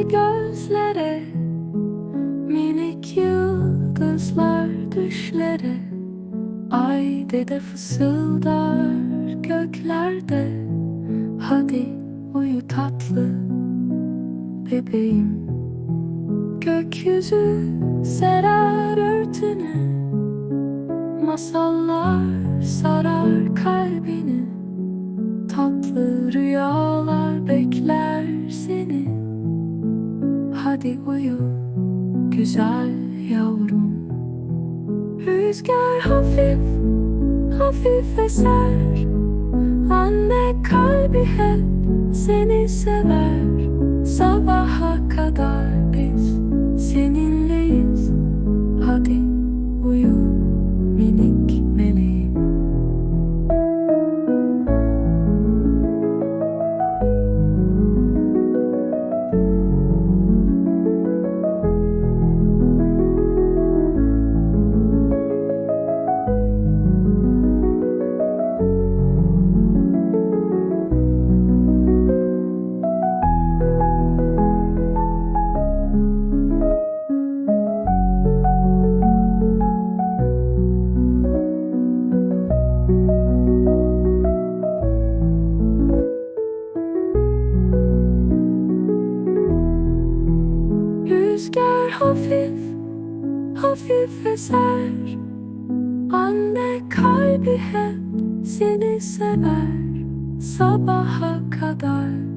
Mavi gözlere. Minik yıldızlar düşlere. Ay dede fısıldar göklerde. Hadi uyu tatlı bebeğim. Gökyüzü serer örtünü. Masallar Hadi uyu güzel yavrum Rüzgar. Hafif hafif eser Anne kalbi hep seni sever Rüzgar hafif hafif eser. Anne kalbi hep seni sever. Sabaha kadar